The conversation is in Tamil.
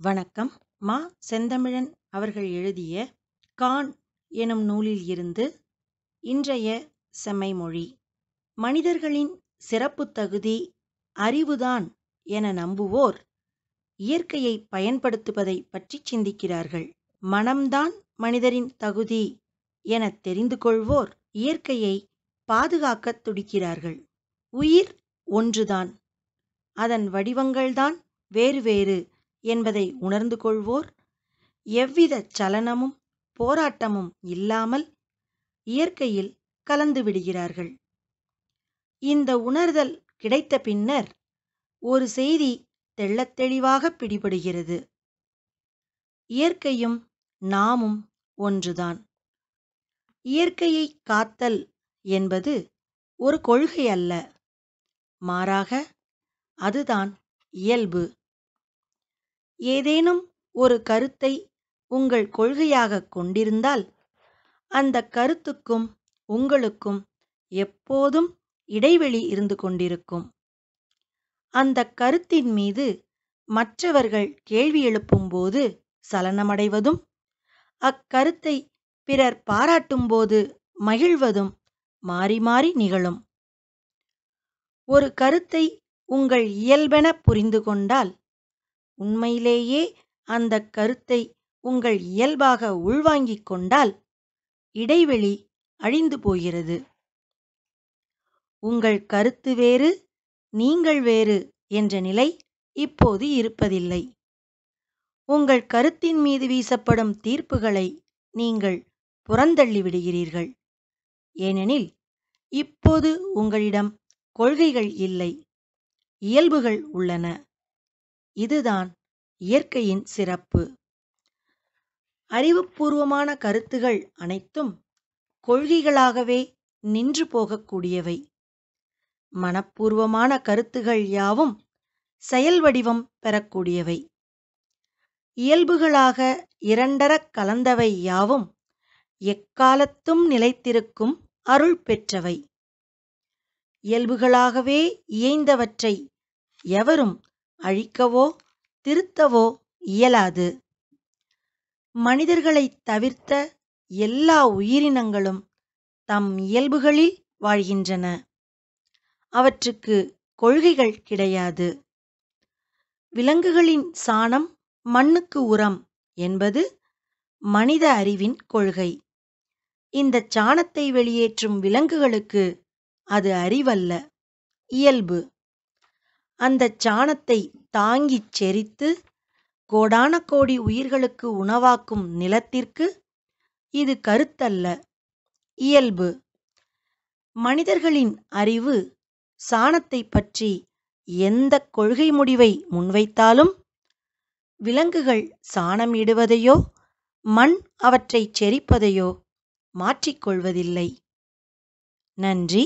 வணக்கம். மா செந்தமிழன் அவர்கள் எழுதிய கான் எனும் நூலில் இருந்து இன்றைய செம்மைமொழி. மனிதர்களின் சிறப்புத் தகுதி அறிவுதான் என நம்புவோர் இயற்கையை பயன்படுத்துவதைப் பற்றிச் சிந்திக்கிறார்கள். மனம்தான் மனிதரின் தகுதி என தெரிந்து கொள்வோர் இயற்கையை பாதுகாக்கத் துடிக்கிறார்கள். உயிர் ஒன்றுதான். அதன் வடிவங்கள்தான் வேறு வேறு. என்பதை உணர்ந்து கொள்வோர். எவ்வித சலனமும் போராட்டமும் இல்லாமல் இயற்கையில் கலந்து விடுகிறார்கள். இந்த உணர்தல் கிடைத்த பின்னர் ஒரு செய்தி தெள்ளத்தெளிவாக பிடிபடுகிறது. இயற்கையும் நாமும் ஒன்றுதான். இயற்கையைக் காத்தல் என்பது ஒரு கொள்கை அல்ல மாறாக அதுதான் இயல்பு. ஏதேனும் ஒரு கருத்தை உங்கள் கொள்கையாகக் கொண்டிருந்தால் அந்த கருத்துக்கும் உங்களுக்கும் எப்போதும் இடைவெளி இருந்து கொண்டிருக்கும். அந்தக் கருத்தின் மீது மற்றவர்கள் கேள்வி எழுப்பும்போது சலனமடைவதும் அக்கருத்தை பிறர் பாராட்டும்போது மகிழ்வதும் மாறி மாறி நிகழும். ஒரு கருத்தை உங்கள் இயல்பென புரிந்து கொண்டால் உண்மையிலேயே அந்தக் கருத்தை உங்கள் இயல்பாக உள்வாங்கிக் கொண்டால் இடைவெளி அழிந்து போகிறது. உங்கள் கருத்து வேறு நீங்கள் வேறு என்ற நிலை இப்போது இருப்பதில்லை. உங்கள் கருத்தின் மீது வீசப்படும் தீர்ப்புகளை நீங்கள் புறந்தள்ளி விடுகிறீர்கள். ஏனெனில் இப்போது உங்களிடம் கொள்கைகள் இல்லை இயல்புகள் உள்ளன. இதுதான் இயற்கையின் சிறப்பு. அறிவுபூர்வமான கருத்துகள் அனைத்தும் கொள்கைகளாகவே நின்று போகக்கூடியவை. மனப்பூர்வமான கருத்துகள் யாவும் செயல் வடிவம் பெறக்கூடியவை. இயல்புகளாக இரண்டறக் கலந்தவை யாவும் எக்காலத்தும் நிலைத்திருக்கும் அருள் பெற்றவை. இயல்புகளாகவே இயைந்தவற்றை எவரும் அழிக்கவோ திருத்தவோ இயலாது. மனிதர்களைத் தவிர்த்த எல்லா உயிரினங்களும் தம் இயல்புகளில் வாழ்கின்றன. அவற்றுக்கு கொள்கைகள் கிடையாது. விலங்குகளின் சாணம் மண்ணுக்கு உரம் என்பது மனித அறிவின் கொள்கை. இந்தச் சாணத்தை வெளியேற்றும் விலங்குகளுக்கு அது அறிவல்ல இயல்பு. அந்த சாணத்தை தாங்கிச் செரித்து கோடான கோடி உயிர்களுக்கு உணவாக்கும் நிலத்திற்கு இது கருத்தல்ல. இயல்பு. மனிதர்களின் அறிவு சாணத்தைப் பற்றி எந்த கொள்கை முடிவை முன்வைத்தாலும் விலங்குகள் சாணம் இடுவதையோ மண் அவற்றைச் செரிப்பதையோ மாற்றிக்கொள்வதில்லை நன்றி.